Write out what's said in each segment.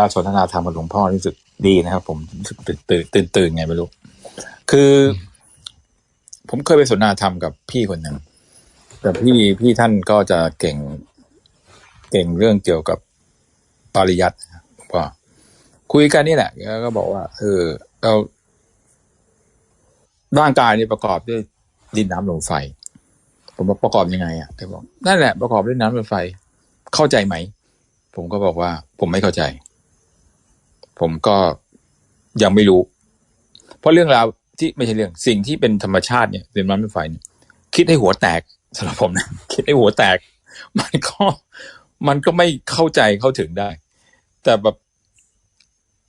าสนทนาธรรมกับหลวงพ่อรู้สึกดีนะครับ ผมรู้สึกตื่นตื่นตื่นไงไม่รู้ คือ ผมเคยไปสนทนาธรรมกับพี่คนหนึ่งแต่พี่พี่ท่านก็จะเก่ง เก่งเรื่องเกี่ยวกับปริยัติก็คุยกันนี่แหละแล้วก็บอกว่า เออเราร่างกายนี่ประกอบด้วยดินน้ำลมไฟ ผมบอกประกอบยังไงอะแกบอกนั่นแหละประกอบด้วยน้ำลมไฟ เข้าใจไหม ผมก็บอกว่า ผมไม่เข้าใจ ผมก็ยังไม่รู้ เพราะเรื่องราวที่ไม่ใช่เรื่องสิ่งที่เป็นธรรมชาติเนี่ยเป็นน้ำลมไฟเนี่ยคิดให้หัวแตกสำหรับผมนะคิดให้หัวแตก มันก็มันก็ไม่เข้าใจเข้าถึงได้ แต่แบบ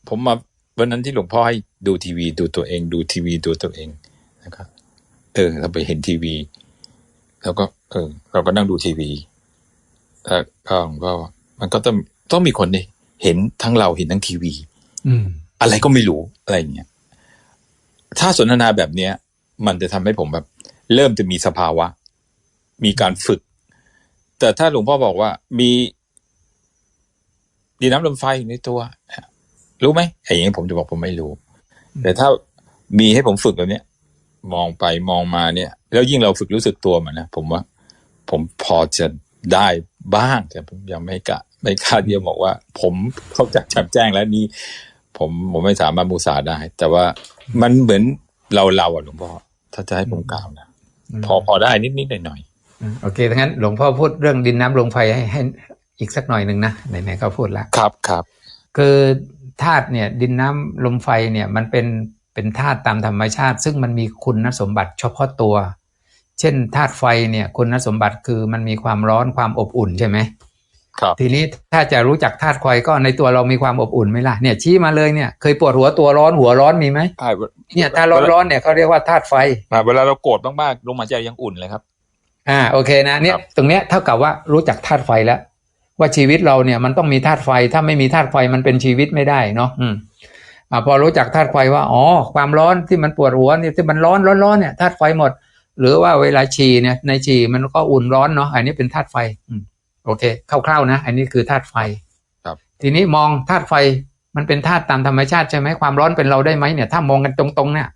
ผมมาวันนั้นที่หลวงพ่อให้ดูทีวี ดูตัวเอง ดูทีวีดูตัวเองนะครับเออเราไปเห็นทีวี แล้วก็ เออ เราก็นั่งดูทีวีแล้วก็หลวงพ่อว่ามันก็ต้องต้องมีคนนี่เห็นทั้งเราเห็นทั้งทีวี อะไรก็ไม่รู้อะไรอย่างเงี้ยถ้าสนทนาแบบเนี้ย มันจะทำให้ผมแบบ เริ่มจะมีสภาวะ มีการฝึก แต่ถ้าหลวงพ่อบอกว่า มีดีน้ำลมไฟอยู่ในตัวรู้ไหมไอ้อย่างนี้ผมจะบอกผมไม่รู้ แต่ถ้ามีให้ผมฝึกแบบเนี้ยมองไปมองมาเนี่ย แล้วยิ่งเราฝึกรู้สึกตัวมันนะผมว่า ผมพอจะได้บ้างแต่ผมยังไม่กะไม่กล้าที่จะบอกว่า ผมเข้าใจแจ่มแจ้งแล้วนี่ ผมผมไม่สามารถมูสาได้ แต่ว่ามันเหมือนเราเราอะหลวงพ่อถ้าจะให้ผมกล่าวนะพอพอได้นิดนิดหน่อยหน่อยอืมโอเคถ้างั้นหลวงพ่อพูดเรื่องดินน้ำลมไฟให้ให้อีกสักหน่อยหนึ่งนะไหนๆก็พูดละๆครับครับคือธาตุเนี่ยดินน้ำลมไฟเนี่ยมันเป็นเป็นธาตุตามธรรมชาติ ซึ่งมันมีคุณสมบัติเฉพาะตัว เช่นธาตุไฟเนี่ยคุณสมบัติคือมันมีความร้อนความอบอุ่นใช่ไหมครับ ทีนี้ถ้าจะรู้จักธาตุไฟก็ในตัวเรามีความอบอุ่นไหมล่ะเนี่ยชี้มาเลยเนี่ยเคยปวดหัวตัวร้อนหัวร้อนมีไหมใช่เนี่ยถ้าร้อนร้อนๆเนี่ยเขาเรียกว่าธาตุไฟเวลาเราโกรธมากๆลงมาใจยังอุ่นเลยครับ อ่าโอเคนะเนี่ยครับตรงเนี้ยเท่ากับว่ารู้จักธาตุไฟแล้ว ว่าชีวิตเราเนี่ยมันต้องมีธาตุไฟ ถ้าไม่มีธาตุไฟมันเป็นชีวิตไม่ได้เนาะอืมอ่าพอรู้จักธาตุไฟว่าอ๋อความร้อนที่มันปวดหัวเนี่ยที่มันร้อนร้อนร้อนเนี่ยธาตุไฟหมด หรือว่าเวลาฉี่เนี่ยในฉี่มันก็อุ่นร้อนเนาะอันนี้เป็นธาตุไฟอืม โอเคคร่าวๆนะ อันนี้คือธาตุไฟครับ ทีนี้มองธาตุไฟมันเป็นธาตุตามธรรมชาติใช่ไหมความร้อนเป็นเราได้ไหมเนี่ย ถ้ามองกันตรงๆเนี่ย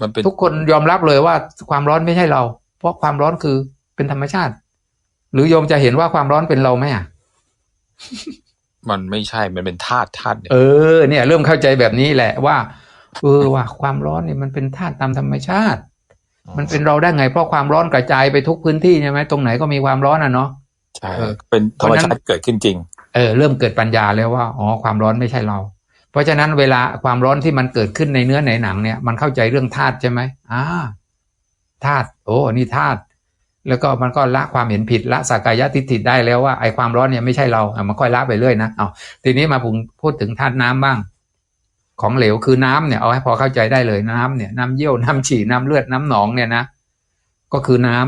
มันเป็นทุกคนยอมรับเลยว่าความร้อนไม่ใช่เรา เพราะความร้อนคือเป็นธรรมชาติ หรือโยมจะเห็นว่าความร้อนเป็นเราไหมอะมันไม่ใช่ มันเป็นธาตุธาตุเนี่ยเออ เนี่ย เริ่มเข้าใจแบบนี้แหละว่า เออว่าความร้อนเนี่ยมันเป็นธาตุตามธรรมชาติ มันเป็นเราได้ไง เพราะความร้อนกระจายไปทุกพื้นที่ใช่ไหมตรงไหนก็มีความร้อนอะเนาะ ใช่เออเป็นธรรมเพราะฉะชานั้นติเกิดขึ้นจริง เออเริ่มเกิดปัญญาแล้วว่าอ๋อความร้อนไม่ใช่เรา เพราะฉะนั้นเวลาความร้อนที่มันเกิดขึ้นในเนื้อในหนังเนี่ยมันเข้าใจเรื่องธาตุใช่ไหมอ่าธาตุโอ้นี่ธาตุแล้วก็มันก็ละความเห็นผิดละสักกายทิฏฐิได้แล้วว่าไอ้ความร้อนเนี่ยไม่ใช่เราอะมันค่อยละไปเรื่อยนะเอาทีนี้มาพูดพูดถึงธาตุน้ำบ้าง ของเหลวคือน้ำเนี่ยเอาให้พอเข้าใจได้เลยน้ำเนี่ยน้ำเยี่ยวน้ำฉี่น้ำเลือดน้ำหนองเนี่ยนะก็คือน้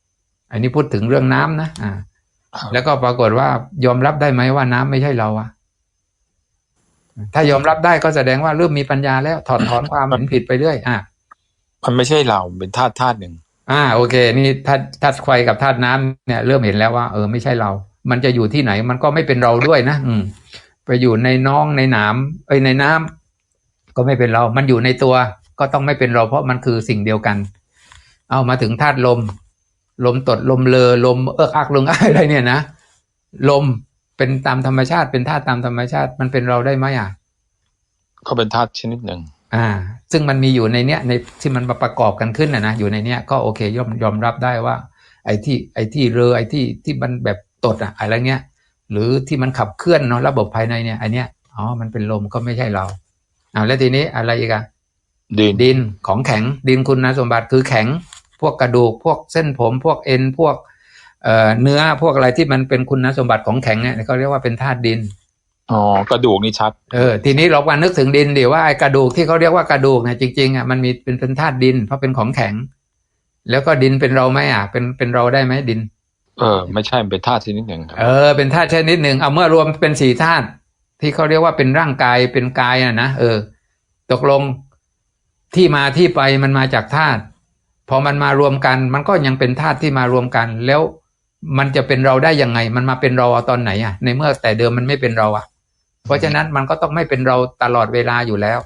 ำอันนี้พูดถึงเรื่องน้ำนะอ่าครับ แล้วก็ปรากฏว่ายอมรับได้ไหมว่าน้ำไม่ใช่เราอะถ้ายอมรับได้ก็แสดงว่าเริ่มมีปัญญาแล้วถอดถอนความเห็นผิดไปเรื่อยอะมันไม่ใช่เราเป็นธาตุธาตุหนึ่งอ่า โอเค นี่ธาตุธาตุไฟกับธาตุน้ำเนี่ย เริ่มเห็นแล้วว่าเออไม่ใช่เรา มันจะอยู่ที่ไหน มันก็ไม่เป็นเราด้วยนะอืม ไปอยู่ในน้องในหนามเอ้ยในน้ำก็ไม่เป็นเรา มันอยู่ในตัว ก็ต้องไม่เป็นเรา เพราะมันคือสิ่งเดียวกัน เอามาถึงธาตุลม ลมตดลมเลอลมเอิกอักลงอ้ายอะไรเนี่ยนะลมเป็นตามธรรมชาติ เป็นธาตุตามธรรมชาติมันเป็นเราได้ไหมอะก็เป็นธาตุชนิดหนึ่ง อ่า ซึ่งมันมีอยู่ในเนี้ยในที่มันมาประกอบกันขึ้นนะนะอยู่ในเนี้ยก็โอเคยอมยอมรับได้ว่า ไอ้ที่ไอ้ที่เรือไอ้ที่ที่มันแบบตดอะอะไรเงี้ย หรือที่มันขับเคลื่อนเนาะระบบภายในเนี่ยอันเนี้ยอ๋อมันเป็นลมก็ไม่ใช่เราอ่าแล้วทีนี้อะไรอีกอะดินดินของแข็งดินคุณสมบัติคือแข็ง พวกกระดูก พวกเส้นผม พวกเอ็น พวกเอ่อเนื้อ พวกอะไรที่มันเป็นคุณสมบัติของแข็งเนี่ยเขาเรียกว่าเป็นธาตุดิน อ๋อ กระดูกนี่ชัด เออ ทีนี้เรามานึกถึงดินดิว่าไอ้กระดูกที่เขาเรียกว่ากระดูกเนี่ยจริงๆอะมันมีเป็นเป็นธาตุดิน เพราะเป็นของแข็ง แล้วก็ดินเป็นเราไหมอะ เป็นเป็นเราได้ไหมดิน เออ ไม่ใช่มันเป็นธาตุชนิดหนึ่งครับเออ เป็นธาตุชนิดหนึ่ง เอาเมื่อรวมเป็นสี่ธาตุที่เขาเรียกว่าเป็นร่างกายเป็นกายอะนะ เออ ตกลงที่มาที่ไปมันมาจากธาตุ พอมันมารวมกัน มันก็ยังเป็นธาตุที่มารวมกัน แล้วมันจะเป็นเราได้ยังไง มันมาเป็นเราตอนไหนอะ ในเมื่อแต่เดิมมันไม่เป็นเราอะ เพราะฉะนั้นมันก็ต้องไม่เป็นเราตลอดเวลาอยู่แล้ว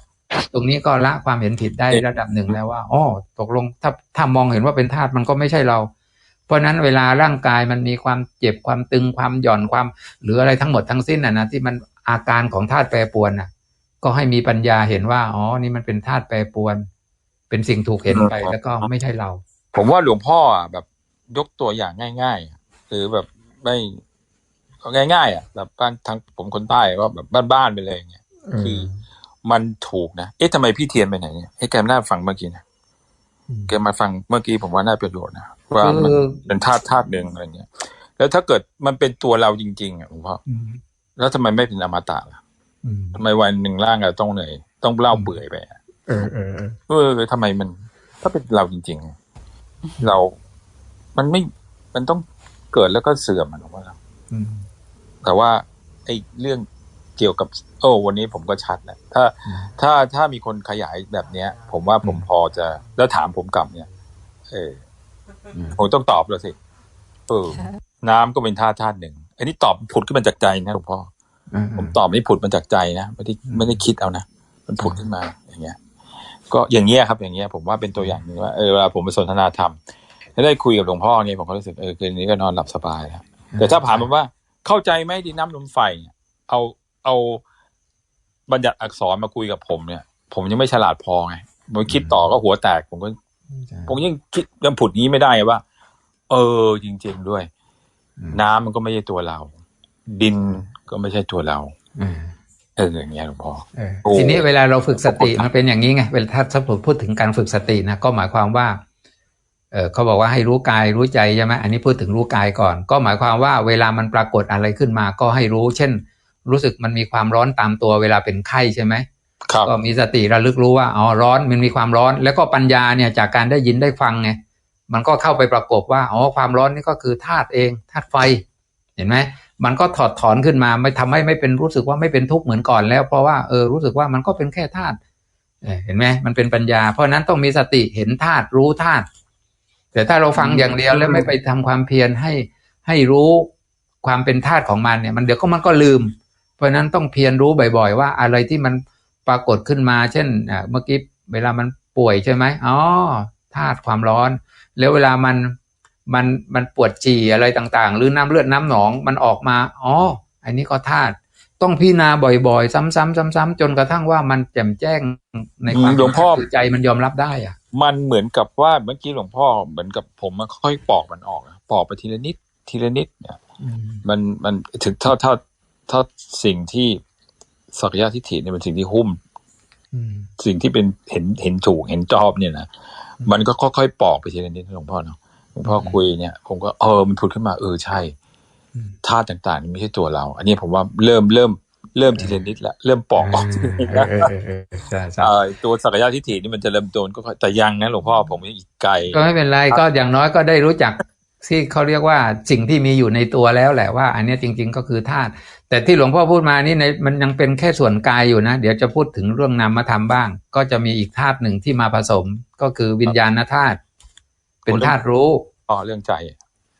ตรงนี้ก็ละความเห็นผิดได้ระดับหนึ่งแล้วว่าอ๋อตกลงถ้าถ้ามองเห็นว่าเป็นธาตุมันก็ไม่ใช่เรา เพราะฉะนั้นเวลาร่างกายมันมีความเจ็บความตึงความหย่อนความ หรืออะไรทั้งหมดทั้งสิ้นน่ะนะที่มันอาการของธาตุแปรปรวนน่ะ ก็ให้มีปัญญาเห็นว่าอ๋อนี่มันเป็นธาตุแปรปรวน เป็นสิ่งถูกเห็นไปแล้วก็ไม่ใช่เรา ผมว่าหลวงพ่ออะแบบยกตัวอย่างง่ายๆอะหรือแบบไม่ก็ง่ายๆอะแบบบ้านทางผมคนใต้ก็แบบบ้านๆไปเลยอย่างเงี้ยคือมันถูกนะเอ๊ะทำไมพี่เทียนไปไหนเนี่ยให้แกมาน่าฟังเมื่อกี้นะแกมาฟังเมื่อกี้ผมว่าน่าประโยชน์นะว่ามันคือเป็นธาตุธาตุหนึ่งอะไรเงี้ย แล้วถ้าเกิดมันเป็นตัวเราจริงๆอะหลวงพ่ออืมแล้วทำไมไม่เป็นอมตะล่ะอืมทำไมวันหนึ่งร่างเราต้องเหนื่อยต้องเล่าเปื่อยไปอะ เออเออเออเออทำไมมัน ถ้าเป็นเราจริง ๆ เรา มันไม่ มันต้องเกิดแล้วก็เสื่อมอะหลวงพ่อแต่ว่า ไอ้เรื่องเกี่ยวกับโอ้วันนี้ผมก็ชัดแหล้วถ้า ถ้าถ้ามีคนขยายแบบเนี้ย ผมว่าผมพอจะแล้วถามผมกลับเนี่ย เออผมต้องตอบเลยสิเออน้ำก็เป็นธาตุธาตุหนึ่ง อันนี้ตอบผุดขึ้นมาจากใจนะหลวงพ่อผมตอบนี่ผุดมาจากใจนะไม่ได้ไม่ได้คิดเอานะมันผุดขึ้นมาอย่างเงี้ย ก็อย่างเงี้ยครับอย่างเงี้ยผมว่าเป็นตัวอย่างหนึ่งว่าเออเวลาผมไปสนทนาธรรมแล้วได้คุยกับหลวงพ่อเนี่ยผมก็รู้สึกเออคืนนี้ก็นอนหลับสบายแล้วแต่ถ้าถามผมว่าเข้าใจไหมดินน้ำลมไฟเนี่ยเอาเอาบัญญัติอักษรมาคุยกับผมเนี่ย ผมยังไม่ฉลาดพอไงผมคิดต่อก็หัวแตก ผมก็ใช่ผมยังคิดยังผุดนี้ไม่ได้ว่า เออจริง ๆด้วยอืมน้ำมันก็ไม่ใช่ตัวเรา ดินก็ไม่ใช่ตัวเรา เออเอออย่างเงี้ยหลวงพ่อเออโอ้ทีนี้เวลาเราฝึกสติขอบคุณครับมันเป็นอย่างนี้ไงเวลาถ้าถ้าผมพูดถึงการฝึกสตินะก็หมายความว่าเออเขาบอกว่าให้รู้กายรู้ใจใช่ไหมอันนี้พูดถึงรู้กายก่อน ก็หมายความว่าเวลามันปรากฏอะไรขึ้นมา ก็ให้รู้ เช่น รู้สึกมันมีความร้อนตามตัวเวลาเป็นไข้ใช่ไหมครับก็มีสติระลึกรู้ว่าอ๋อร้อนมันมีความร้อน แล้วก็ปัญญาเนี่ยจากการได้ยินได้ฟังไงมันก็เข้าไปประกบว่าอ๋อความร้อนนี่ก็คือธาตุเองธาตุไฟ เห็นไหม มันก็ถอดถอนขึ้นมา ไม่ทำให้ไม่เป็นรู้สึกว่าไม่เป็นทุกข์เหมือนก่อนแล้ว เพราะว่าเออรู้สึกว่ามันก็เป็นแค่ธาตุเออเห็นไหมมันเป็นปัญญา เพราะฉะนั้นต้องมีสติเห็นธาตุรู้ธาตุแต่ถ้าเราฟังอย่างเดียวแล้วไม่ไปทำความเพียรให้ให้รู้ความเป็นธาตุของมันเนี่ย มันเดี๋ยวก็มันก็ลืม เพราะฉะนั้นต้องเพียรรู้บ่อย ๆ ว่าอะไรที่มันปรากฏขึ้นมา เช่นอะเมื่อกี้เวลามันป่วยใช่ไหมอ๋อธาตุความร้อน แล้วเวลามัน มันมันปวดจี่อะไรต่างๆ หรือน้ำเลือดน้ำหนองมันออกมาอ๋ออันนี้ก็ธาตุต้องพิจารณาบ่อยๆ ซ้ำๆซ้ำๆจนกระทั่งว่ามันแจ่มแจ้งในความหลวงพ่อคือใจมันยอมรับได้อะ มันเหมือนกับว่าเมื่อกี้หลวงพ่อเหมือนกับผมมันค่อยปอกมันออกอะปอกไปทีละนิดทีละนิดเนี่ยมันมันถึงเท่าเท่าเท่าสิ่งที่สักยะทิฏฐิเนี่ยเป็นสิ่งที่หุ้มอืมสิ่งที่เป็นเห็นเห็นถูกเห็นจอบเนี่ยนะอืมมันก็ค่อยๆปอกไปทีละนิดนะหลวงพ่อเนาะ หลวงพ่อคุยเนี่ย ผมก็เออมันผุดขึ้นมาเออใช่อืมธาตุต่างๆนี่ไม่ใช่ตัวเรา อันนี้ผมว่าเริ่มเริ่มเริ่มทีละนิดละเริ่มปอกออกทีละนิดเอละอเออเออใช่ใช่เอ่อตัวสักยะทิฏฐินี่มันจะเริ่มต้นก็ค่อยแต่ยังนะหลวงพ่อผมยังอีกไกล ก็ไม่เป็นไรก็อย่างน้อยก็ได้รู้จักที่เขาเรียกว่าสิ่งที่มีอยู่ในตัวแล้วแหละว่า อันเนี้ยจริง ๆ ก็คือธาตุแต่ที่หลวงพ่อพูดมานี่ในมันยังเป็นแค่ส่วนกายอยู่นะ เดี๋ยวจะพูดถึงเรื่องนามธรรมบ้าง ก็จะมีอีกธาตุหนึ่งที่มาผสม ก็คือวิญญาณธาตุเป็นธาตุรู้ อ๋อเรื่องใจ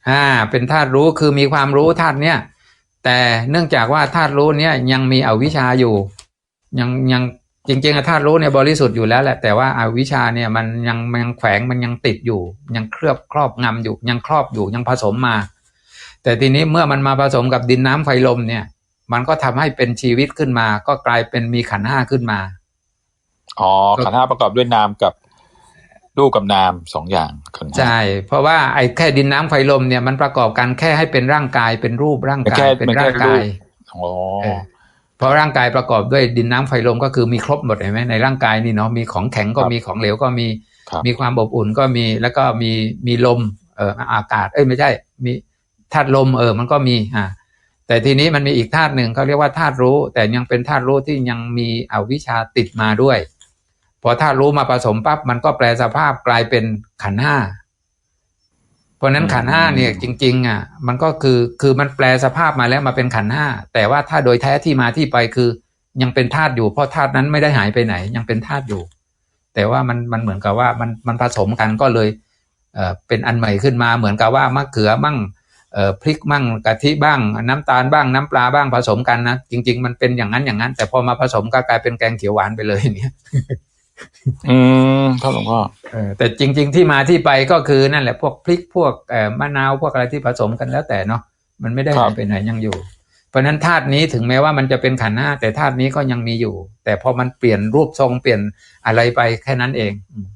อ่าเป็นธาตุรู้คือมีความรู้ธาตุเนี้ยแต่เนื่องจากว่าธาตุรู้เนี้ยยังมีอวิชชาอยู่ ยังยังจริงๆอะธาตุรู้เนี่ยบริสุทธิ์อยู่แล้วแหละแต่ว่าอาวิชชาเนี่ยมันยังมันยังแขวงมันยังติดอยู่ ยังเคลือบครอบงำอยู่ ยังครอบอยู่ยังผสมมา แต่ทีนี้เมื่อมันมาผสมกับดินน้ำไฟลมเนี่ย มันก็ทำให้เป็นชีวิตขึ้นมา ก็กลายเป็นมีขันธ์ห้าขึ้นมาอ๋อขันธ์ห้าประกอบด้วยนามกับ รูปกับนามสองอย่างขันธ์ห้าใช่เพราะว่าไอ้แค่ดินน้ำไฟลมเนี่ยมันประกอบกันแค่ให้เป็นร่างกายเป็นรูปร่างกายแค่เป็นมันแค่ร่างกายรูปอ๋อเออเพราะร่างกายประกอบด้วยดินน้ำไฟลมก็คือมีครบหมดเห็นไหมในร่างกายนี่เนาะมีของแข็งก็ครับมีของเหลวก็มีครับมีความอบอุ่นก็มีแล้วก็มีมีลมเอ่ออากาศเอ้ยไม่ใช่มีธาตุลมเออมันก็มีอ่าแต่ทีนี้มันมีอีกธาตุหนึ่งเขาเรียกว่าธาตุรู้ แต่ยังเป็นธาตุรู้ที่ยังมีอวิชชาติดมาด้วย พอธาตุรู้มาผสมปั๊บมันก็แปลสภาพกลายเป็นขันธ์ห้าเพราะฉะนั้นอืมขันธ์ห้าเนี่ยจริง ๆ อะ มันก็คือคือมันแปลสภาพมาแล้วมาเป็นขันธ์ห้าแต่ว่าถ้าโดยแท้ที่มาที่ไปคือ ยังเป็นธาตุอยู่เพราะธาตุนั้นไม่ได้หายไปไหน ยังเป็นธาตุอยู่ แต่ว่ามันมันเหมือนกับว่ามันมันผสมกันก็เลยเอ่อเป็นอันใหม่ขึ้นมาเหมือนกับว่ามะเขือมั่งเอ่อพริกบ้างกะทิบ้าง น้ำตาลบ้างน้ำปลาบ้างผสมกันนะจริง ๆ มันเป็นอย่างนั้นอย่างนั้น แต่พอมาผสมก็กลายเป็นแกงเขียวหวานไปเลยอย่างเงี้ย อืมครับหลวงพ่อเออแต่จริง ๆ ที่มาที่ไปก็คือนั่นแหละพวกพริกพวกเอ่อมะนาวพวกอะไรที่ผสมกันแล้วแต่เนาะมันไม่ได้ครัหาบยไปไหนยังอยู่ เพราะฉะนั้นธาตุนี้ถึงแม้ว่ามันจะเป็นขันธ์ห้า แต่ธาตุนี้ก็ยังมีอยู่ แต่พอมันเปลี่ยนรูปทรงเปลี่ยนอะไรไปแค่นั้นเองอืม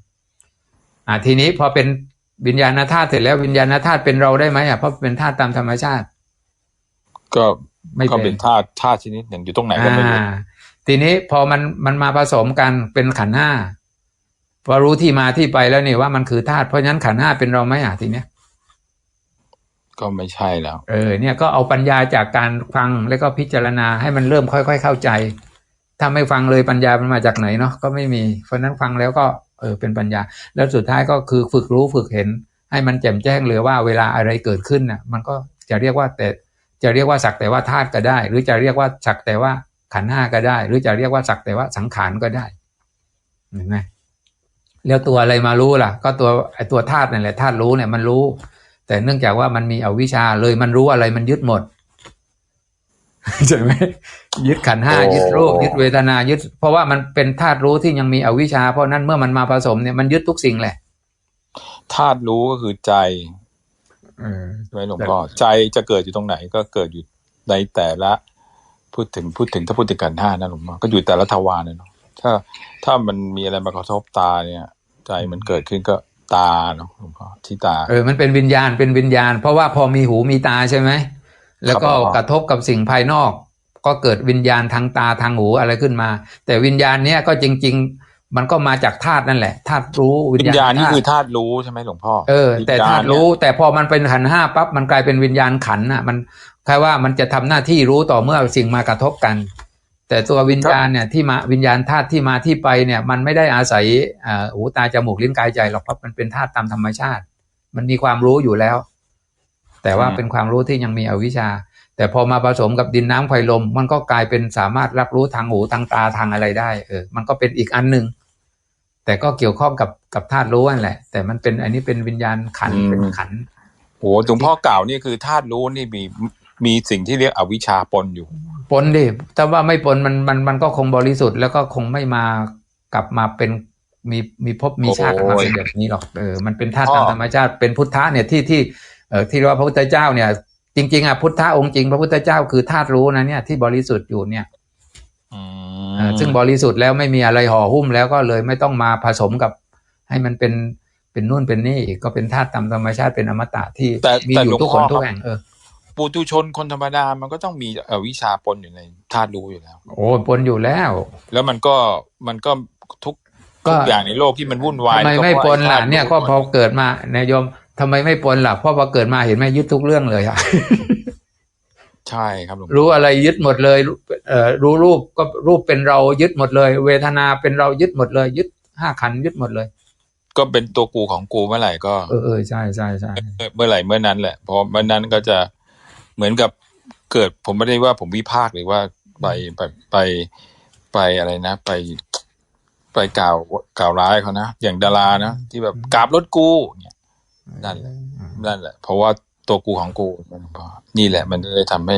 อ่าทีนี้พอเป็นวิญญาณธาตุเสร็จแล้ววิญญาณธาตุเป็นเราได้ไหมอะเพราะเป็นธาตุตามธรรมชาติ ก็ไม่ก็เป็เป็นนธาตุธาตุชนิดหนึ่งอยู่ตรงไหนก็ไม่รู้อ่าทีนี้พอมันมันมาผสมกันเป็นขันธ์ห้า พอรู้ที่มาที่ไปแล้วนี่ว่ามันคือธาตุเพราะฉะนั้นขันธ์ห้าเป็นเราไหมอะทีเนี้ยก็ไม่ใช่แล้ว เออเนี่ยก็เอาปัญญาจากการฟังแล้วก็พิจารณาให้มันเริ่มค่อย ๆ เข้าใจ ถ้าไม่ฟังเลยปัญญามันมาจากไหนเนาะก็ไม่มี เพราะฉะนั้นฟังแล้วก็เออเป็นปัญญา แล้วสุดท้ายก็คือฝึกรู้ฝึกเห็น ให้มันแจ่มแจ้งเลยว่าเวลาอะไรเกิดขึ้นน่ะ มันก็จะเรียกว่าแต่จะเรียกว่าสักแต่ว่าธาตุก็ได้ หรือจะเรียกว่าสักแต่ว่าขันธ์ห้าก็ได้ หรือจะเรียกว่าสักแต่ว่าสังขารก็ได้เห็นไหม แล้วตัวอะไรมารู้ล่ะ ก็ตัวไอตัวธาตุนั่นแหละธาตุรู้เนี่ยมันรู้ แต่เนื่องจากว่ามันมีอวิชชาเลยมันรู้อะไรมันยึดหมดใช่ไหมยึดขันธ์ห้าโอ้ยึดรูปยึดเวทนายึด เพราะว่ามันเป็นธาตุรู้ที่ยังมีอวิชชา เพราะนั้นเมื่อมันมาผสมเนี่ยมันยึดทุกสิ่งแหละธาตุรู้ก็คือใจเออใช่ไหมหลวงพ่อใจจะเกิดอยู่ตรงไหนก็เกิดอยู่ในแต่ละ พูดถึงพูดถึงถ้าพูดถึงกันห้านะหลวงพ่อก็อยู่แต่ละทวารนะเนาะ ถ้าถ้ามันมีอะไรมากระทบตาเนี่ย ใจมันเกิดขึ้นก็ตาเนาะหลวงพ่อที่ตา เออ มันเป็นวิญญาณเป็นวิญญาณ เพราะว่าพอมีหูมีตาใช่ไหม แล้วก็ครับกระทบกับสิ่งภายนอก ก็เกิดวิญญาณทางตาทางหูอะไรขึ้นมา แต่วิญญาณเนี้ยก็จริง ๆ มันก็มาจากธาตุนั่นแหละธาตุรู้วิวิญญญาญาณณนี่ธาตุคือธาตุรู้ใช่ไหมหลวงพ่อเออแต่วิญญธาตุเนี่ยรู้ แต่พอมันเป็นขันธ์ห้าปั๊บมันกลายเป็นวิญญาณขันธ์น่ะ มันแค่ว่ามันจะทำหน้าที่รู้ต่อเมื่อสิ่งมากระทบกัน แต่ตัววิญญาณเนี่ยที่มาวิญญาณธาตุที่มาที่ไปเนี่ยมันไม่ได้อาศัยเอ่อหูตาจมูกลิ้นกายใจหรอกเพราะมันเป็นธาตุตามธรรมชาติ มันมีความรู้อยู่แล้ว แต่ว่าอืมเป็นความรู้ที่ยังมีอวิชชา แต่พอมาผสมกับดินน้ำไฟลม มันก็กลายเป็นสามารถรับรู้ทางหูทางตาทางอะไรได้เออมันก็เป็นอีกอันหนึ่งแต่ก็เกี่ยวข้องกับกับธาตุรู้นั่นแหละ แต่มันเป็นอันนี้เป็นวิญญาณขันธ์เป็นขันธ์โอ้หลวงพ่อกล่าวนี่คือธาตุรู้นี่มีมีสิ่งที่เรียกอวิชชาปนอยู่ ปนดิถ้าว่าไม่ปนมันมันมันก็คงบริสุทธิ์แล้วก็คงไม่มากลับมาเป็นมีมีภพมีชาติโอ้ยมาเป็นแบบนี้หรอกเออมันเป็นธาตุพ่อตามธรรมชาติเป็นพุทธะเนี่ยที่ที่เออที่เรียกว่าพระพุทธเจ้าเนี่ย จริง ๆอะพุทธะองค์จริง พระพุทธเจ้าคือธาตุรู้นะเนี่ยที่บริสุทธิ์อยู่เนี่ยอืเออมซึ่งบริสุทธิ์แล้วไม่มีอะไรห่อหุ้มแล้วก็เลยไม่ต้องมาผสมกับให้มันเป็นเป็นนู่นเป็นนี่อีกก็เป็นธาตุตามธรรมชาติเป็นอมตะที่แต่มีแต่อหลวยู่งทุกพ่คอนทุคกรับแห่งเออ ปุถุชนคนธรรมดามันก็ต้องมีอวิชชาปนอยู่ในธาตุรู้อยู่แล้ว โอ้ปนอยู่แล้ว แล้วมันก็มันก็ทุกก็ทุกอย่างในโลกที่มันวุ่นวายทำไมก็ไม่เพปราะนอ้ล่ะธาตุเนี่ยก็รู้พอเกิดมานายโยมทำไมไม่ปนล่ะเพราะพอเกิดมาเห็นไหมยึดทุกเรื่องเลยอะใช่ครับหลวงพ่อรู้อะไรยึดหมดเลยเอ่อรู้รูปก็รูปเป็นเรายึดหมดเลย เวทนาเป็นเรายึดหมดเลย ยึดห้าขันธ์ยึดหมดเลย ก็เป็นตัวกูของกูเมื่อไหร่ก็ เออเออใช่ใช่ใช่เมื่อไหร่เมื่อนั้นแหละเพราะเมื่อนั้นก็จะ เหมือนกับเกิดผมไม่ได้ว่าผมวิพากษ์หรือว่าไปไปไปไปอะไรนะ ไป ไปกล่าวกล่าวร้ายเขานะอย่างดารานะที่แบบกราบรถกูเนี่ยนั่นแหละนั่นแหละ เพราะว่าตัวกูของกูมันพอนี่แหละ มันเลยทำให้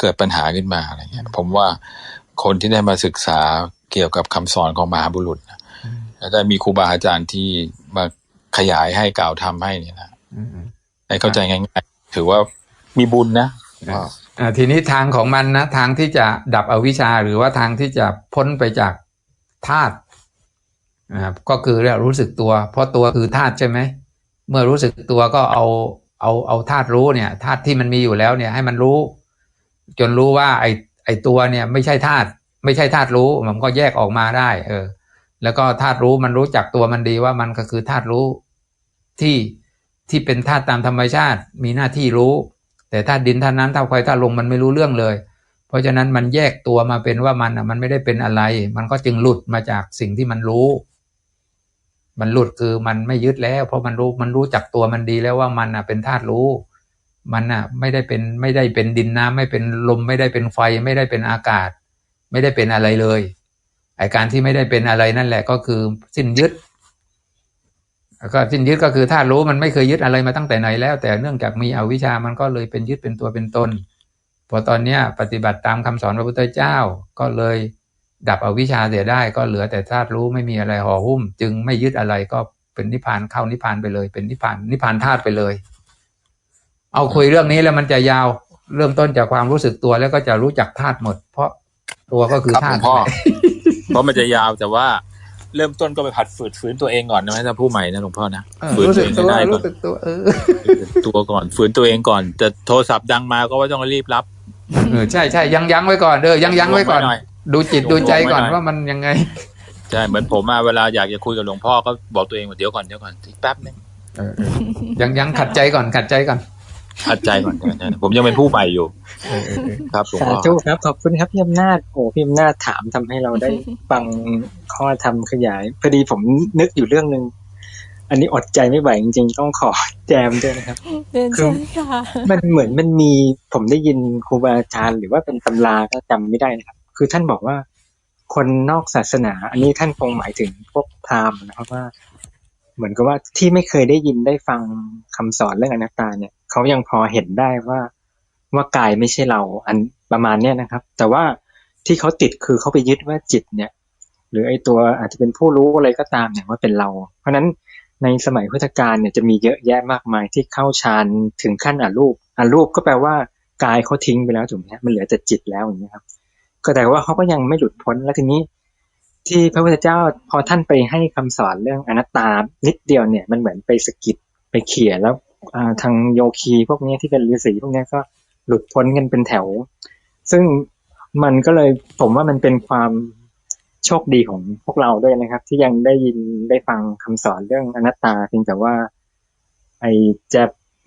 เกิดปัญหาขึ้นมาอะไรเงี้ยผมว่าคนที่ได้มาศึกษาเกี่ยวกับคำสอนของมหาบุรุษนะและได้มีครูบาอาจารย์ที่มาขยายให้กล่าวทำให้เนี่ยนะอืมอืมให้เข้าใจง่ายๆถือว่า มีบุญนะอ่าอ่าทีนี้ทางของมันนะทางที่จะดับอวิชชาหรือว่าทางที่จะพ้นไปจากธาตุนะครับก็คือเรียกรู้สึกตัว เพราะตัวคือธาตุใช่ไหมเมื่อรู้สึกตัวก็เอาเอาเอาธาตุรู้เนี่ยธาตุที่มันมีอยู่แล้วเนี่ยให้มันรู้ จนรู้ว่าไอไอตัวเนี่ยไม่ใช่ธาตุไม่ใช่ธาตุรู้มันก็แยกออกมาได้ เออ แล้วก็ธาตุรู้มันรู้จักตัวมันดีว่ามันก็คือธาตุรู้ที่ที่เป็นธาตุตามธรรมชาติ มีหน้าที่รู้ แต่ธาดินธาน้ำธาไฟธาลมมันไม่รู้เรื่องเลย เพราะฉะนั้นมันแยกตัวมาเป็นว่ามันอะมันไม่ได้เป็นอะไร มันก็จึงหลุดมาจากสิ่งที่มันรู้ มันหลุดคือมันไม่ยึดแล้ว เพราะมันรู้มันรู้จักตัวมันดีแล้วว่ามันอะเป็นธาตุรู้ มันอะไม่ได้เป็นไม่ได้เป็นดินน้ำไม่เป็นลมไม่ได้เป็นไฟไม่ได้เป็นอากาศ ไม่ได้เป็นอะไรเลยไอการที่ไม่ได้เป็นอะไรนั่นแหละก็คือสิ้นยึด ก็สิ้นยึดก็คือธาตุรู้มันไม่เคยยึดอะไรมาตั้งแต่ไหนแล้ว แต่เนื่องจากมีอวิชชามันก็เลยเป็นยึดเป็นตัวเป็นตนพอตอนเนี้ยปฏิบัติตามคำสอนพระพุทธเจ้าก็เลยดับอวิชชาเสียได้ก็เหลือแต่ธาตุรู้ไม่มีอะไรห่อหุ้ม จึงไม่ยึดอะไรก็เป็นนิพพานเข้านิพพานไปเลย เป็นนิพพานนิพพานธาตุไปเลย เอาคุยเรื่องนี้แล้วมันจะยาวเริ่มต้นจากความรู้สึกตัวแล้วก็จะรู้จักธาตุหมด เพราะตัวก็คือครับหลธาตุวงพ่อเพราะมันจะยาวแต่ว่า เริ่มต้นก็ไปผัดฝืดฝืนตัวเองก่อนนะถ้าผู้ใหม่นะหลวงพ่อนะเออฝืนรู้ตัสึวกเองตัวให้ได้ก่อนรู้สึกตัวเออตัวก่อน ฝืนตัวเองก่อนจะโทรศัพท์ดังมาก็ว่าต้องรีบรับเออใช่ใช่ยังยั้งไว้ก่อนเด้อยังยั้งไว้ก่อนหน่อยดูจิตดูใจก่อนหน่อยว่ามันยังไงใช่เหมือนผมอะเวลาอยากจะคุยกับหลวงพ่อก็บอกตัวเองว่าเดี๋ยวก่อนเดี๋ยวก่อนอีกแป๊บนึงเออเออยังยังขัดใจก่อนขัดใจก่อน อัดใจก่อนผมยังเป็นผู้ใหม่อยู่เออเออเออครับหลวงสาพ่อธุครับ ขอบคุณครับพี่อำนาจโอ้พี่อำนาจถามทำให้เราได้ฟังข้อธรรมขยายพอดีผมนึกอยู่เรื่องหนึ่งอันนี้อดใจไม่ไหวจริงๆ ต้องขอแจมด้วยนะครับเรียนคือเชิญค่ะมันเหมือนมันมีผมได้ยินครูบาอาจารย์หรือว่าเป็นตำราก็จำไม่ได้นะครับ คือท่านบอกว่า คนนอกศาสนา อันนี้ท่านคงหมายถึงพวกพราหมณ์นะครับว่า เหมือนกับว่าที่ไม่เคยได้ยินได้ฟังคำสอนเรื่องอนัตตาเนี่ย เขายังพอเห็นได้ว่าว่ากายไม่ใช่เราอันประมาณเนี้ยนะครับ แต่ว่าที่เขาติดคือเขาไปยึดว่าจิตเนี่ย หรือไอตัวอาจจะเป็นผู้รู้อะไรก็ตามเนี่ยว่าเป็นเรา เพราะฉะนั้นในสมัยพุทธกาลเนี่ยจะมีเยอะแยะมากมายที่เข้าฌานถึงขั้นอรูปอรูปก็แปลว่ากายเขาทิ้งไปแล้วถูกไหมฮะมันเหลือแต่จิตแล้วอย่างนี้ยครับ ก็แต่ว่าเขาก็ยังไม่หลุดพ้นแล้วทีนี้ ที่พระพุทธเจ้าพอท่านไปให้คำสอนเรื่องอนัตตานิดเดียวเนี่ย มันเหมือนไปสะกิดไปเขี่ยแล้ว ทางโยคีพวกนี้ที่เป็นฤาษีพวกนี้ก็หลุดพ้นกันเป็นแถว ซึ่งมันก็เลยผมว่ามันเป็นความโชคดีของพวกเราด้วยนะครับ ที่ยังได้ยินได้ฟังคำสอนเรื่องอนัตตาเพียงแต่ว่า ไอจะ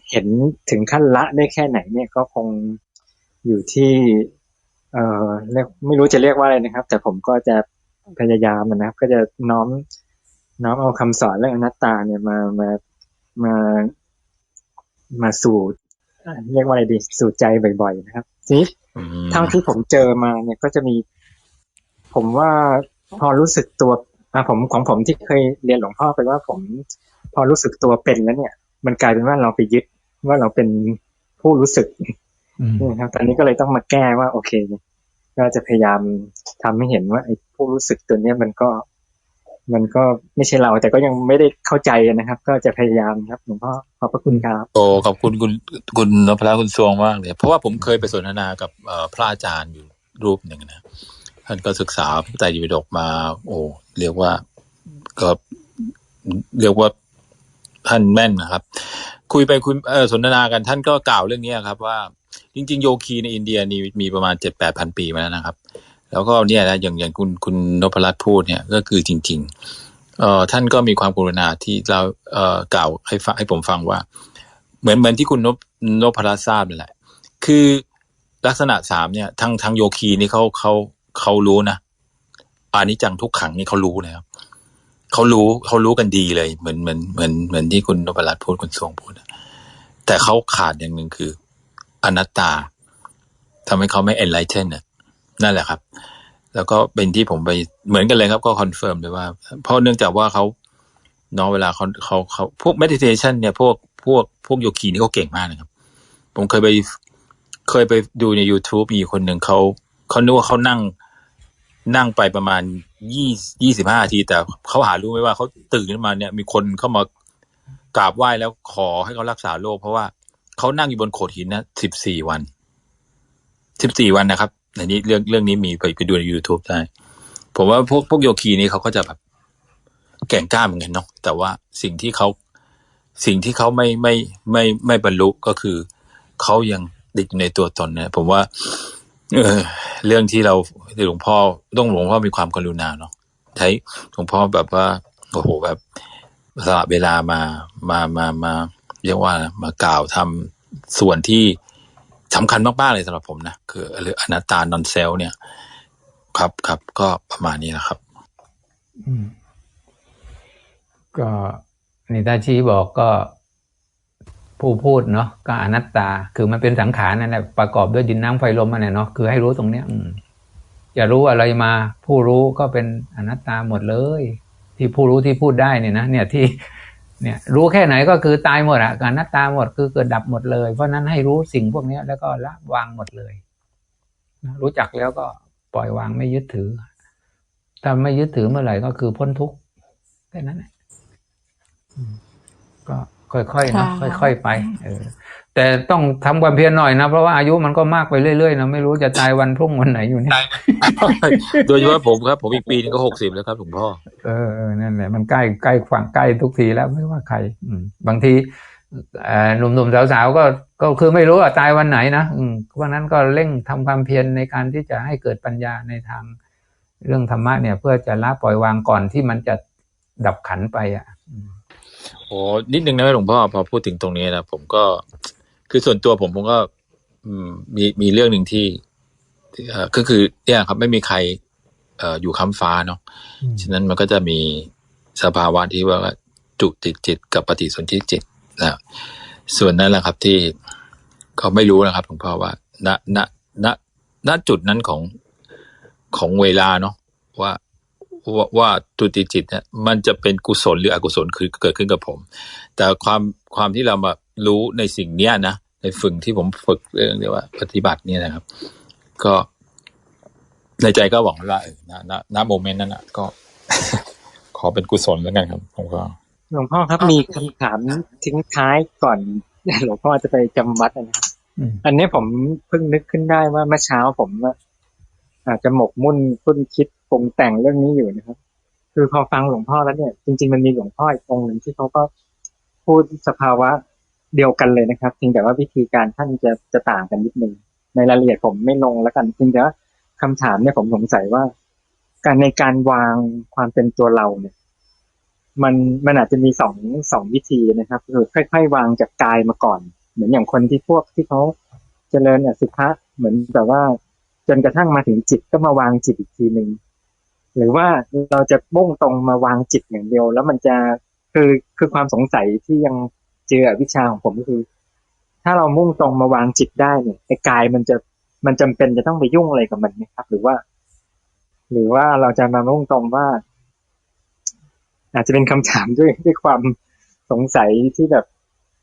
เห็นถึงขั้นละได้แค่ไหนเนี่ยก็คงอยู่ที่ เอ่อเรียกไม่รู้จะเรียกว่าอะไรนะครับ แต่ผมก็จะพยายามนะครับ ก็จะน้อมน้อมเอาคำสอนเรื่องอนัตตาเนี่ยมามามา มาสู่เอ่อเรียกว่าอะไรดีสู่ใจบ่อย ๆ นะครับทีนี้อืมเท่าที่ผมเจอมาเนี่ยก็จะมี ผมว่าพอรู้สึกตัวอะผมของผมที่เคยเรียนหลวงพ่อไปว่าผม พอรู้สึกตัวเป็นแล้วเนี่ย มันกลายเป็นว่าเราไปยึดว่าเราเป็นผู้รู้สึกอืมนะครับตอนนี้ก็เลยต้องมาแก้ว่า โอเคก็จะพยายามทำให้เห็นว่าไอ้ผู้รู้สึกตัวเนี้ยมันก็ มันก็ไม่ใช่เราแต่ก็ยังไม่ได้เข้าใจนะครับ ก็จะพยายามครับหลวงพ่อขอบพระคุณครับโอ้ขอบคุณคุณคุณนพรัคุณสวงมากเลยเพราะว่าผมเคยไปสนทนากับพระอาจารย์อยู่รูปหนึ่งนะท่านก็ศึกษาพระไตรปิฎกมา โอ้เรียกว่าก็เรียกว่าท่านแม่นนะครับ คุยไปคุยสนทนากันท่านก็กล่าวเรื่องนี้ครับ ว่าจริง ๆ โยคีในอินเดียนี่มีประมาณเจ็ดแปดพันปีมาแล้วนะครับ แล้วก็เนี่ยนะอย่างอย่างคุณคุณนพรัตน์พูดเนี่ยก็คือจริงๆเอ่อท่านก็มีความกรุณาที่เราเอ่อกล่าวให้ฟังให้ผมฟังว่า เหมือนเหมือนที่คุณนพนพรัตน์ทราบนั่นแหละ คือลักษณะสามเนี่ยทางทางโยคีนี่เขาเขาเขารู้นะอานิจังทุกขังนี่เขารู้นะครับเขารู้เขารู้กันดีเลย เหมือนเหมือนเหมือนเหมือนที่คุณนพรัตน์พูดคุณทรงพูดแต่เขาขาดอย่างหนึ่งคือ อนัตตาทำให้เขาไม่ enlighten น่ะนั่น นั่นแหละครับ แล้วก็เป็นที่ผมไปเหมือนกันเลยครับก็คอนเฟิร์มเลยว่า เพราะเนื่องจากว่าเขาเนาะเวลาเขาเขาเขาพวก meditation เนี่ยพวกพวกพวกโยคีนี่เขาเก่งมากนะครับ ผมเคยไปเคยไปดูใน YouTube มีคนหนึ่งเขาเขานึกว่าเขานั่งนั่งไปประมาณยี่ยี่สิบห้าที แต่เขาหารู้ไหมว่าเขาตื่นขึ้นมาเนี่ย มีคนเข้ามากราบไหว้แล้วขอให้เขารักษาโรคเพราะว่าเขานั่งอยู่บนโขดหินนะสิบสี่วันสิบสี่วันนะครับ อันนี้เรื่องเรื่องนี้มีไปไปดูใน YouTube ได้ ผมว่าพวกพวกโยคีนี่เขาก็จะแบบแก่งกล้าเหมือนกันเนาะแต่ว่าสิ่งที่เขาสิ่งที่เขาไม่ไม่ไม่ไม่บรรลุก็คือเขายังติดอยู่ในตัวตนเนี่ยผมว่าเออเรื่องที่เราที่หลวงพ่อต้องหลวงพ่อมีความกรุณาเนาะใช้หลวงพ่อแบบว่าโอ้โหแบบสละเวลามามามามาเรียกว่ามากล่าวทำส่วนที่ สำคัญมาก ๆ เลยสำหรับผมนะ คือเรื่ออนัตตานอนเซลเนี่ย ครับครับก็ประมาณนี้นะครับ อืม ก็นิตาชีบอกก็ผู้พูดเนาะก็อนัตตา คือมันเป็นสังขารนั่นแหละประกอบด้วยดินน้ำไฟลมมันเนาะคือให้รู้ตรงเนี้ย อืมจะรู้อะไรมา ผู้รู้ก็เป็นอนัตตาหมดเลย ที่ผู้รู้ที่พูดได้เนี่ยนะเนี่ยที่ เนี่ยรู้แค่ไหนก็คือตายหมดอะการนัตตาหมดคือเกิดดับหมดเลย เพราะฉะนั้นให้รู้สิ่งพวกเนี้ยแล้วก็ละวางหมดเลยนะรู้จักแล้วก็ปล่อยวางไม่ยึดถือถ้าไม่ยึดถือเมื่อไหร่ก็คือพ้นทุกข์แค่นั้นแหละอืมก็ค่อยๆนะค่ะค่อย ๆ ไป เออ แต่ต้องทำความเพียรหน่อยนะ เพราะว่าอายุมันก็มากไปเรื่อยๆนะไม่รู้จะตายวันพรุ่งวันไหนอยู่เนี่ยโดยเฉพาะผมครับ ผมอีกปีนึงก็หกสิบแล้วครับหลวงพ่อเออเออนั่นแหละมันใกล้ใกล้ฝั่งใกล้ทุกทีแล้วไม่ว่าใคร อืมบางทีเอ่อหนุ่มๆสาวๆก็ก็คือไม่รู้ว่าตายวันไหนนะอืมเพราะฉะนั้นก็เร่งทำความเพียรในการที่จะให้เกิดปัญญาในทางเรื่องธรรมะเนี่ย เพื่อจะละปล่อยวางก่อนที่มันจะดับขันไปอะอืมโอ้นิดนึงนะหลวงพ่อพอพูดถึงตรงนี้นะผมก็ คือส่วนตัวผมผมก็อืมมีมีเรื่องหนึ่งที่ที่เอ่อก็คือเนี่ยครับไม่มีใครเอ่ออยู่ค้ำฟ้าเนาะฉะนั้นมันก็จะมีสภาวะที่ว่าจุติจิตกับปฏิสนธิจิตนะส่วนนั้นแหละครับที่เขาไม่รู้นะครับหลวงพ่อว่า ณณณณจุดนั้นของของเวลาเนาะว่าว่าว่าจุติจิตเนี่ยมันจะเป็นกุศลหรืออกุศลคือเกิดขึ้นกับผม แต่ความความที่เรามา รู้ในสิ่งเนี้ยนะในฝึกที่ผมฝึกเรื่องเรียกว่า ปฏิบัติเนี่ยนะครับ ก็ในใจก็หวังว่าเออณณณโมเมนต์นั้นนะก็ ขอเป็นกุศลแล้วกันครับผมก็หลวงพ่อครับมีคำถามทิ้งท้ายก่อนหลวงพ่อจะไปจำวัดนะครับอืมอันนี้ผมเพิ่งนึกขึ้นได้ว่าเมื่อเช้าผมอะอาจจะหมกมุ่นคุ้นคิดปรุงแต่งเรื่องนี้อยู่นะครับ คือพอฟังหลวงพ่อแล้วเนี่ย จริง ๆ มันมีหลวงพ่ออีกองค์หนึ่งที่เขาก็พูดสภาวะ เดียวกันเลยนะครับเพียงแต่ว่าวิธีการท่านจะจะต่างกันนิดนึงในรายละเอียดผมไม่ลงแล้วกันเพียงแต่ว่าคำถามเนี่ยผมสงสัยว่า การในการวางความเป็นตัวเราเนี่ย มันมันอาจจะมีสองสองวิธีนะครับคือค่อยๆวางจากกายมาก่อน เหมือนอย่างคนที่พวกที่เขาเจริญอสุภะเหมือนแบบว่า จนกระทั่งมาถึงจิตก็มาวางจิตอีกทีหนึ่งหรือว่าเราจะมุ่งตรงมาวางจิตอย่างเดียว แล้วมันจะคือคือความสงสัยที่ยัง เจออวิชชาของผมก็คือ ถ้าเรามุ่งตรงมาวางจิตได้เนี่ยไอ้กายมันจะมันจำเป็นจะต้องไปยุ่งอะไรกับมันไหมครับ หรือว่า หรือว่าเราจะมามุ่งตรงว่า อาจจะเป็นคำถามด้วยด้วยความสงสัยที่แบบ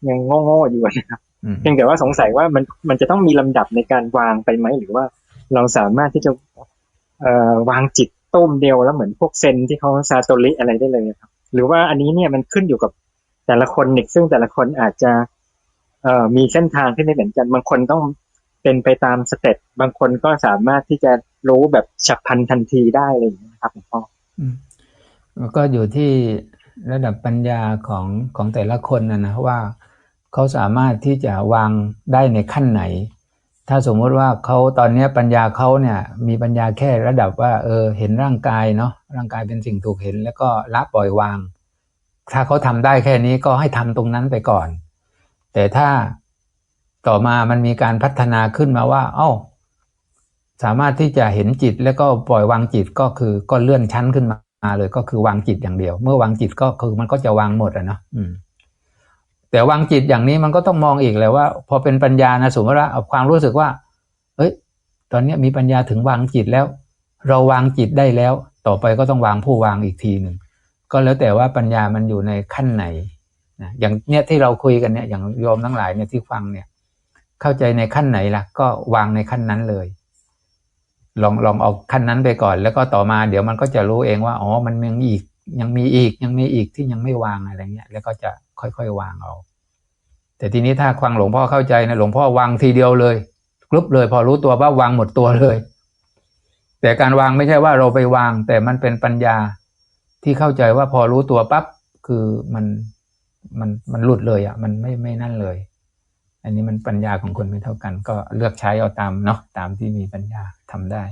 ยังโง่ๆอยู่นะครับอืมเพียงแต่ว่าสงสัยว่ามันมันจะต้องมีลำดับในการวางไปไหมหรือว่าเราสามารถที่จะเอ่อวางจิตตุ้มเดียวแล้วเหมือนพวกเซนที่เขาซาโตริอะไรได้เลยครับ หรือว่าอันนี้เนี่ยมันขึ้นอยู่กับ แต่ละคนเนี่ยซึ่งแต่ละคนอาจจะเอ่อมีเส้นทางที่ไม่เหมือนกัน บางคนต้องเป็นไปตามสเต็ปบางคนก็สามารถที่จะรู้แบบฉับพลันทันทีได้เลยนะครับหลวงพ่อแล้วก็อยู่ที่ระดับปัญญาของของแต่ละคนนะนะว่าเขาสามารถที่จะวางได้ในขั้นไหน ถ้าสมมติว่าเขาตอนนี้ปัญญาเขาเนี่ยมีปัญญาแค่ระดับว่าเออเห็นร่างกายเนาะร่างกายเป็นสิ่งถูกเห็น แล้วก็ละปล่อยวาง ถ้าเขาทำได้แค่นี้ก็ให้ทำตรงนั้นไปก่อน แต่ถ้าต่อมามันมีการพัฒนาขึ้นมาว่า เอ้า สามารถที่จะเห็นจิตแล้วก็ปล่อยวางจิตก็คือก็เลื่อนชั้นขึ้นมาเลย ก็คือวางจิตอย่างเดียว เมื่อวางจิตก็คือมันก็จะวางหมดอะเนาะอืมแต่วางจิตอย่างนี้มันก็ต้องมองอีกเลยว่า พอเป็นปัญญานะสมมติว่าความรู้สึกว่า เอ้ย ตอนนี้มีปัญญาถึงวางจิตแล้ว เราวางจิตได้แล้ว ต่อไปก็ต้องวางผู้วางอีกทีหนึ่ง ก็แล้วแต่ว่าปัญญามันอยู่ในขั้นไหนนะอย่างเนี้ยที่เราคุยกันเนี่ยอย่างโยมทั้งหลายเนี่ยที่ฟังเนี่ย เข้าใจในขั้นไหนล่ะ ก็วางในขั้นนั้นเลย ลองลองเอาขั้นนั้นไปก่อน แล้วก็ต่อมาเดี๋ยวมันก็จะรู้เองว่าอ๋อมันยังอีก ยังมีอีกยังมีอีกที่ยังไม่วางอะไรเงี้ยแล้วก็จะค่อยๆวางเอาแต่ทีนี้ถ้าฟังหลวงพ่อเข้าใจนะหลวงพ่อวางทีเดียวเลยกรุบเลย พอรู้ตัวว่าวางหมดตัวเลย แต่การวางไม่ใช่ว่าเราไปวาง แต่มันเป็นปัญญา ที่เข้าใจว่าพอรู้ตัวปั๊บคือมันมันมันหลุดเลยอะ มันไม่ไม่นั่นเลย อันนี้มันปัญญาของคนไม่เท่ากัน ก็เลือกใช้เอาตามเนาะตามที่มีปัญญาทำได้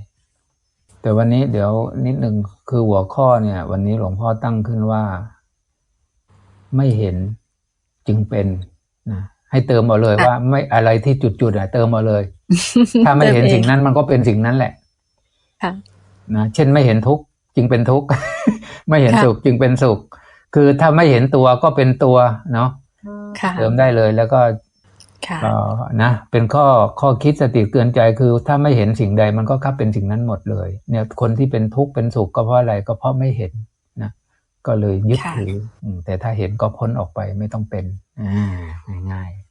แต่วันนี้เดี๋ยวนิดหนึ่งคือหัวข้อเนี่ย วันนี้หลวงพ่อตั้งขึ้นว่า ไม่เห็นจึงเป็นนะให้เติมเอาเลยว่า ไม่อะไรที่จุดๆอะเติมเอาเลย ถ้าไม่เห็นเติมเองสิ่งนั้นมันก็เป็นสิ่งนั้นแหละค่ะนะเช่นไม่เห็นทุกข์จึงเป็นทุกข์ ไม่เห็นค่ะสุขจึงเป็นสุข คือถ้าไม่เห็นตัวก็เป็นตัวเนาะค่ะเติมได้เลยแล้วก็ค่ะก็นะเป็นข้อข้อคิดสติเตือนใจคือ ถ้าไม่เห็นสิ่งใดมันก็คับเป็นสิ่งนั้นหมดเลย เนี่ยคนที่เป็นทุกข์เป็นสุขก็เพราะอะไรก็เพราะไม่เห็นนะก็เลยยึดค่ะถืออืมแต่ถ้าเห็นก็พ้นออกไปไม่ต้องเป็นอ่าง่ายๆ